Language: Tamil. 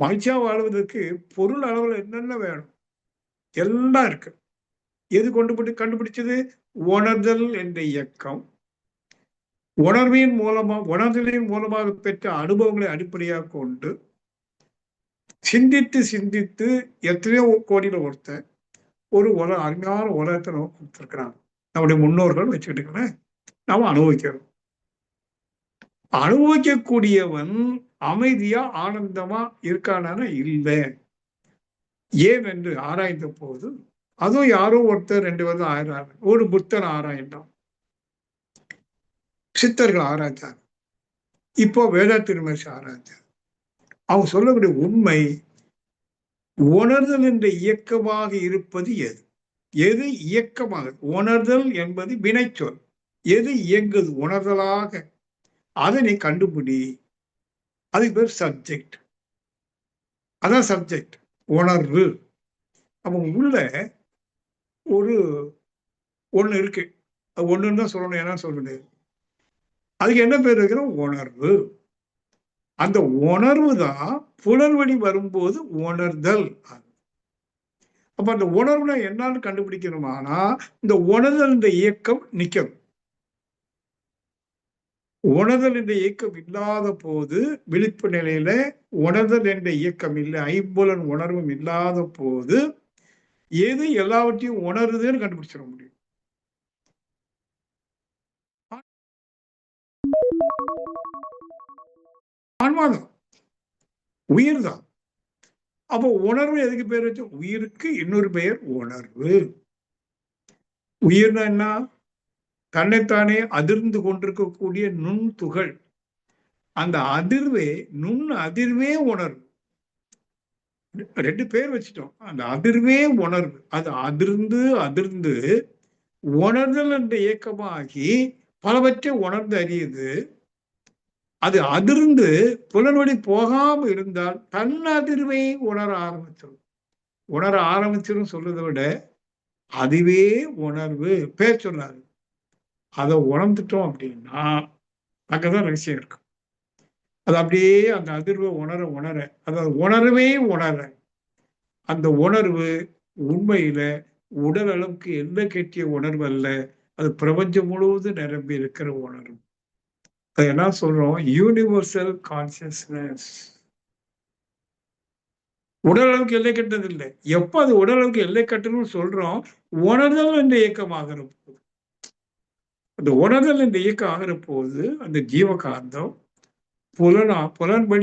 மகிழ்ச்சியா வாழ்வதற்கு பொருள் அளவுல என்னென்ன வேணும்? எல்லாம் இருக்கு. எது கொண்டு போட்டு கண்டுபிடிச்சது? உணர்தல் என்ற இயக்கம். உணர்வின் மூலமா உணர்தலின் மூலமாக பெற்ற அனுபவங்களை அடிப்படையாக கொண்டு சிந்தித்து சிந்தித்து எத்தனையோ கோடியில ஒருத்தர் ஒரு உல அருமையான உலகத்தை நம்ம கொடுத்துருக்கிறாங்க நம்முடைய முன்னோர்கள் வச்சுக்கிட்டுங்களேன் நாம அனுபவிக்கிறோம். அனுபவிக்கக்கூடியவன் அமைதியா ஆனந்தமா இருக்கானா இல்லை. ஏன் என்று ஆராய்ந்த போது அதுவும் யாரோ ஒருத்தர் ரெண்டு பேரும் ஆயிரம் ஒரு புத்தர் ஆராய்ந்தான். சித்தர்கள் ஆராய்ச்சாங்க இப்போ வேதா திருமேஷ் ஆராய்ச்சாங்க அவங்க சொல்லக்கூடிய உண்மை உணர்தல் என்ற இயக்கமாக இருப்பது எது? எது இயக்கமாக? உணர்தல் என்பது வினைச்சொல். எது இயங்குது? உணர்தலாக. அதை நீ கண்டுபிடி அதுக்கு பேர் சப்ஜெக்ட் அதான் சப்ஜெக்ட் உணர்வு. அப்போ உள்ள ஒரு ஒன்று இருக்கு. அது ஒன்றுன்னு தான் சொல்லணும். ஏன்னா சொல்லணும் அதுக்கு என்ன பேர் இருக்கிறோம் உணர்வு. அந்த உணர்வு தான் புலர்வழி வரும்போது உணர்தல். அப்ப அந்த உணர்வுனா என்னன்னு கண்டுபிடிக்கணுமானா இந்த உணர்தல் இந்த இயக்கம் நிற்கும் உணர்தல் என்ற இயக்கம் இல்லாத போது விழிப்பு நிலையில உணர்தல் என்ற இயக்கம் இல்லை ஐம்புலன் உணர்வும் இல்லாத போது எது எல்லாவற்றையும் உணருதுன்னு கண்டுபிடிச்சிட முடியும். ஆன்மாதான். உயிர் தான் அப்போ உணர்வு எதுக்கு பேர் வச்சு உயிருக்கு இன்னொரு பெயர் உணர்வு. உயிர்னா என்ன? தன்னைத்தானே அதிர்ந்து கொண்டிருக்கக்கூடிய நுண் துகள் அந்த அதிர்வே நுண் அதிர்வே உணர்வு. ரெண்டு பேர் வச்சுட்டோம். அந்த அதிர்வே உணர்வு. அது அதிர்ந்து அதிர்ந்து உணர்தல் என்ற இயக்கமாகி பலவற்றை உணர்ந்து அறியுது. அது அதிர்ந்து புலன்வழி போகாம இருந்தால் தன் அதிர்வை உணர ஆரம்பிச்சிடும் உணர ஆரம்பிச்சிடும் சொல்றதை விட அதுவே உணர்வு. பேர் சொல்லாது அதை உணர்ந்துட்டோம் அப்படின்னா அங்கதான் ரகசியம் இருக்கும் அது அப்படியே அந்த அதிர்வை உணர உணர அதாவது உணர்வே உணர அந்த உணர்வு உண்மையில உடல் அளவுக்கு என்ன கெட்டிய உணர்வு அல்ல அது பிரபஞ்சம் முழுவதும் நிரம்பி இருக்கிற உணர்வு. அது என்ன சொல்றோம்? யூனிவர்சல் கான்சியஸ்னஸ் உடல் அளவுக்கு எல்லை கட்டது இல்லை. எப்போ அது உடல் அளவுக்கு எல்லை கட்டணும்னு சொல்றோம்? உணர்தல் என்ற இயக்கமாகிற போது. அந்த உணர்தல் இந்த இயக்கம் ஆகிற போது அந்த ஜீவகாந்தம் புலனா புலன்படி